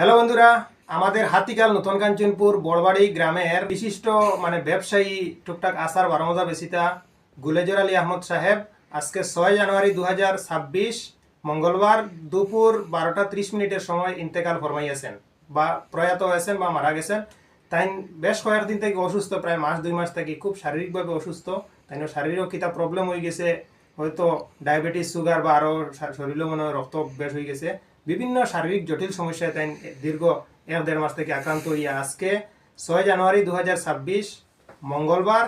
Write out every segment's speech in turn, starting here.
Hello বন্ধুরা, আমাদের হাতিকাল নতুন কাঞ্চনপুর বড়বাড়ি গ্রামের বিশিষ্ট মানে ব্যবসায়ী টুকটাক আসার বারমজা বেসিতা গুলেজর আলী আহমদ সাহেব। আজকে ছয় জানুয়ারি দু হাজার ছাব্বিশ, মঙ্গলবার দুপুর বারোটা ত্রিশ মিনিটের সময় ইন্তেকাল ফরমাইয়াছেন, বা প্রয়াত হয়েছেন বা মারা গেছেন। তাই বেশ কয়েকদিন থেকে অসুস্থ, প্রায় মাস দুই মাস থেকে খুব শারীরিকভাবে অসুস্থ, তাই শারীরিক কিতা প্রবলেম হয়ে গেছে হয়তো ডায়াবেটিস সুগার বা আরও শরীরে মনে হয় রক্ত বেশ হয়ে গেছে। বিভিন্ন শারীরিক জটিল সমস্যায় তাই দীর্ঘ এক দেড় মাস থেকে আক্রান্ত হইয়া আজকে ছয় জানুয়ারি দু হাজার ছাব্বিশ, মঙ্গলবার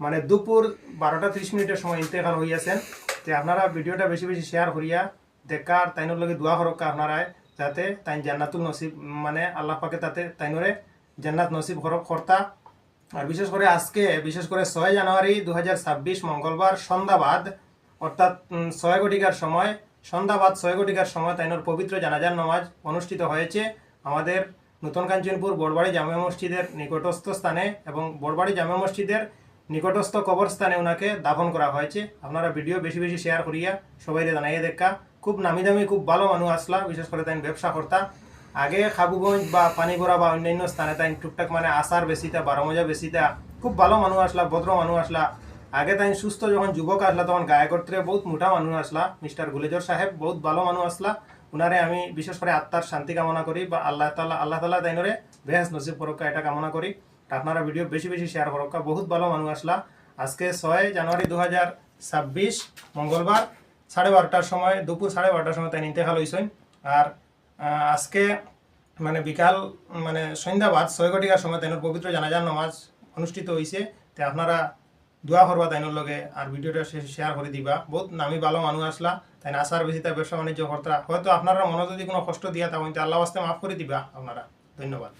মানে দুপুর বারোটা ত্রিশ মিনিটের সময় ইন্তেকাল হইয়াছেন যে আপনারা ভিডিওটা বেশি বেশি শেয়ার করিয়া দেখার তাইনোর লগে দোয়া করক্কা আপনারায় যাতে তাই জান্নাতুল নসিব মানে আল্লাহ পাকে তাতে তাইনরে জান্নাত নসিব করক কর্তা। আর বিশেষ করে আজকে, বিশেষ করে ছয় জানুয়ারি দু হাজার ছাব্বিশ মঙ্গলবার সন্ধ্যাবাদ, অর্থাৎ ছয় ঘটিকার সময়, সন্ধ্যাবাদ ছয় ঘটিকার সময় তাইনোর পবিত্র জানাজার নামাজ অনুষ্ঠিত হয়েছে আমাদের নতুন কাঞ্চনপুর বড়বাড়ি জামে মসজিদের নিকটস্থ স্থানে এবং বড়বাড়ি জামে মসজিদের নিকটস্থ কবরস্থানে ওনাকে দাফন করা হয়েছে। আপনারা ভিডিও বেশি বেশি শেয়ার করিয়া সবাই জানাইয়া দেখা খুব নামি দামি, খুব ভালো মানুষ আসলা, বিশেষ করে তাই ব্যবসা কর্তা আগে খাবুগঞ্জ বা পানিগড়া বা অন্যান্য স্থানে তাই টুকটাক মানে আসার বেশিটা বারো মজা বেশিটা খুব ভালো মানুষ আসলা, ভদ্র মানুষ আসলা। আগে তাই সুস্থ যখন যুবক আসলা, তখন গায়কত্রে বহুত মোটা মানুষ আসলা, মিস্টার গুলেজর সাহেব বহুত ভালো মানুষ আসলা। উনারে আমি বিশেষ করে আত্মার শান্তি কামনা করি বা আল্লাহ তাল্লাহ আল্লাহ তাল্লাহ তাইনরে বেহেস নসিব পরক্কা এটা কামনা করি। আপনারা ভিডিও বেশি বেশি শেয়ার করক্কা বহুত ভালো মানুষ আসলা। আজকে ছয় জানুয়ারি দু হাজার ছাব্বিশ, মঙ্গলবার, সাড়ে বারোটার সময়, দুপুর সাড়ে বারোটার সময় তাই ইন্তেকাল হয়েছেন আর আজকে মানে বিকাল মানে সন্ধ্যাবাদ ছয় ঘটিকার সময় তাইনোর পবিত্র জানাজার নামাজ অনুষ্ঠিত হয়েছে তে আপনারা দোয়া করবা তাইনোর লগে, আর ভিডিওটা শেয়ার করে দিবা। বহুত নামি ভালো মানুষ আসলা তাই আসার বেশি তাই ব্যবসা বাণিজ্য কর্তা। হয়তো আপনারা মনে যদি কোনো কষ্ট দিয়া তা আল্লাহ আস্তে মাফ করে দিবা আপনারা। ধন্যবাদ।